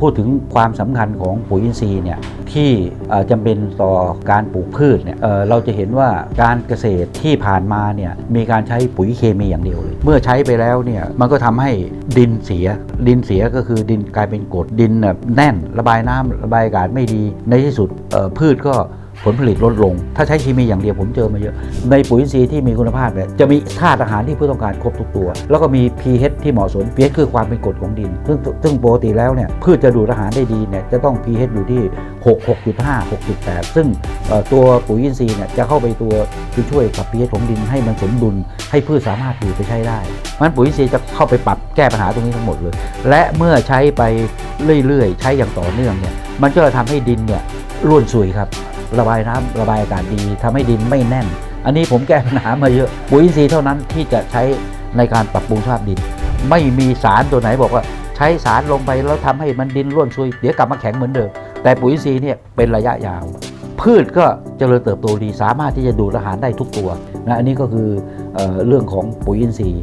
พูดถึงความสำคัญของปุ๋ยอินทรีย์เนี่ยที่จำเป็นต่อการปลูกพืชเนี่ยเเราจะเห็นว่าการเกษตรที่ผ่านมาเนี่ยมีการใช้ปุ๋ยเคมีอย่างเดียวเลย เมื่อใช้ไปแล้วเนี่ยมันก็ทำให้ดินเสีย ดินเสียก็คือดินกลายเป็นกรดดินแบบแน่น ระบายน้ำระบายอากาศไม่ดีในที่สุดพืชก็ ผลผลิตลดลง ถ้าใช้เคมีอย่างเดียวผมเจอมาเยอะ ในปุ๋ยอินทรีย์ที่มีคุณภาพเนี่ยจะมีธาตุอาหารที่พืชต้องการครบทุกตัว แล้วก็มี pH ที่เหมาะสม pH คือความเป็นกรดของดิน ซึ่งซึ่งปกติแล้วเนี่ยพืชจะดูดอาหารได้ดีเนี่ยจะต้อง pH อยู่ที่ 6 6.5 6.8 ซึ่งเอ่อตัวปุ๋ยอินทรีย์เนี่ยจะเข้าไปตัวคือช่วยกับ pH ของดินให้มันสมดุล ให้พืชสามารถดูดไปใช้ได้เพราะฉะนั้นปุ๋ยอินทรีย์จะเข้าไปปรับแก้ปัญหาตรงนี้ทั้งหมดเลย และเมื่อใช้ไปเรื่อยๆ ใช้อย่างต่อเนื่องเนี่ยมันก็จะทำให้ดินเนี่ยร่วนซุยครับ ระบายน้ำระบายอากาศดีทำให้ดินไม่แน่น อันนี้ผมแก้ปัญหามาเยอะปุ๋ยอินทรีย์เท่านั้นที่จะใช้ในการปรับปรุงสภาพดิน ไม่มีสารตัวไหนบอกว่าใช้สารลงไปแล้วทำให้มันดินร่วนซุยเดี๋ยวกลับมาแข็งเหมือนเดิม แต่ปุ๋ยอินทรีย์เนี่ยเป็นระยะยาว พืชก็เจริญเติบโตดีสามารถที่จะดูดอาหารได้ทุกตัวนะอันนี้ก็คือเออเรื่องของปุ๋ยอินทรีย์